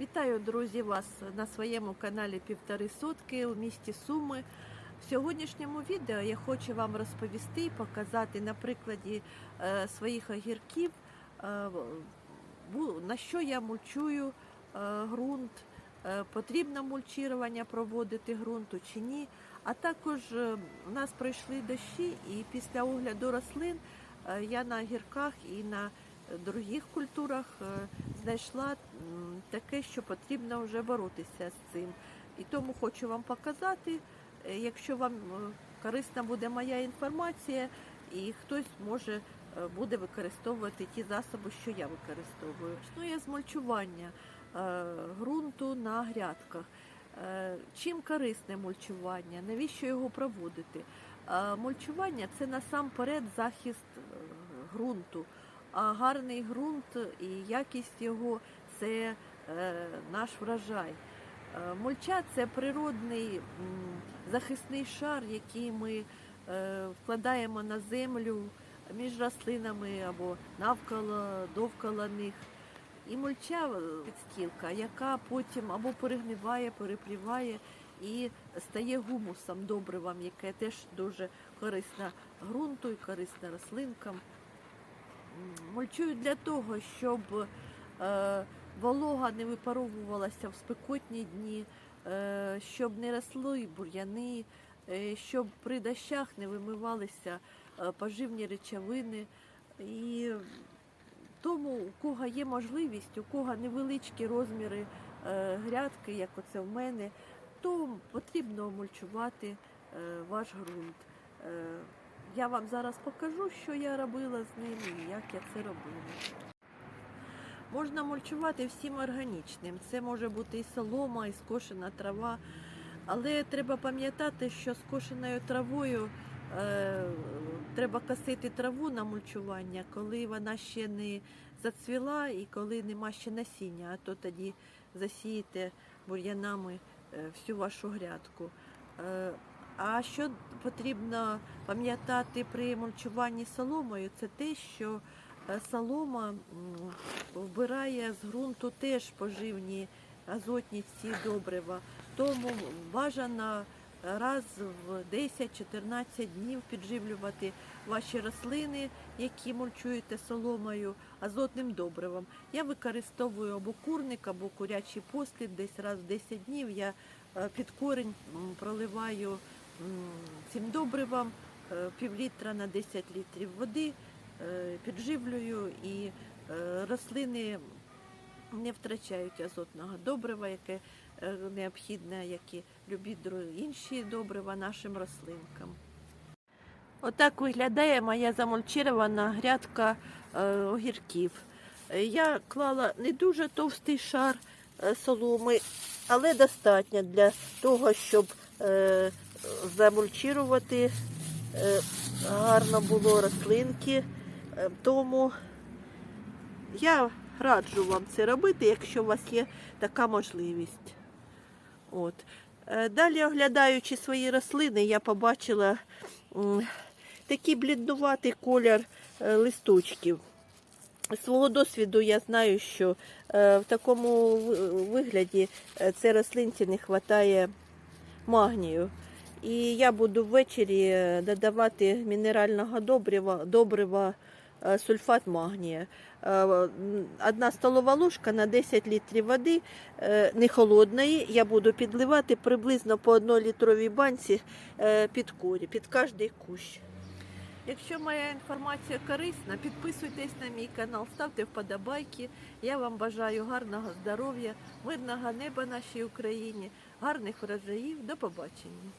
Вітаю, друзі, вас на своєму каналі Півтори Сотки у місті Суми. В сьогоднішньому відео я хочу вам розповісти і показати на прикладі е, своїх огірків, е, на що я мульчую е, ґрунт, потрібно мульчування проводити ґрунту чи ні. А також у нас пройшли дощі, і після огляду рослин я на огірках і на других культурах е, знайшла таке, що потрібно вже боротися з цим. І тому хочу вам показати, е, якщо вам е, корисна буде моя інформація, і хтось може буде використовувати ті засоби, що я використовую. Почну я з ґрунту на грядках. Чим корисне мульчування? Навіщо його проводити? Мульчування це насамперед захист ґрунту. А гарний ґрунт і якість його це е, наш врожай. Е, Мульча це природний захисний шар, який ми е, вкладаємо на землю між рослинами або навколо довкола них. І мульча підстілка, яка потім або перегниває, перепліває і стає гумусом, добривом, яке теж дуже корисно ґрунту і корисно рослинкам. М, Мульчують для того, щоб е, волога не випаровувалася в спекотні дні, е, щоб не росли бур'яни, е, щоб при дощах не вимивалися поживні речовини. І тому, у кого є можливість, у кого невеличкі розміри грядки, як оце в мене, то потрібно мульчувати ваш ґрунт. Я вам зараз покажу, що я робила з ним і як я це робила. Можна мульчувати всім органічним. Це може бути і солома, і скошена трава. Але треба пам'ятати, що скошеною травою е, треба косити траву на мульчування, коли вона ще не зацвіла і коли нема ще насіння, а то тоді засієте бур'янами е, всю вашу грядку. Е, а що потрібно пам'ятати при мульчуванні соломою, це те, що е, солома вбирає з ґрунту теж поживні азотні ці добрива. Тому бажано раз в 10-14 днів підживлювати ваші рослини, які мульчуєте соломою, азотним добривом. Я використовую або курник, або курячий послід, десь раз в 10 днів я е, під корінь проливаю цим добривом е, півлітра на 10 літрів води, е, підживлюю і е, рослини не втрачають азотного добрива, яке необхідне, як і любі інші добрива нашим рослинкам. Отак виглядає моя замульчирована грядка огірків. Я клала не дуже товстий шар соломи, але достатньо для того, щоб замульчувати е, гарно було рослинки. Е, Тому я раджу вам це робити, якщо у вас є така можливість. От. Е, Далі, оглядаючи свої рослини, я побачила такий бліднуватий колір листочків. З свого досвіду я знаю, що в такому вигляді це рослинці не вистачає магнію. І я буду ввечері е, додавати мінерального добрива, добрива е, сульфат магнія. Е, Одна столова ложка на 10 літрів води не холодної. Я буду підливати приблизно по 1 літровій банці під корі, під кожний кущ. Якщо моя інформація корисна, підписуйтесь на мій канал, ставте вподобайки. Я вам бажаю гарного здоров'я, мирного неба нашій Україні, гарних врожаїв. До побачення.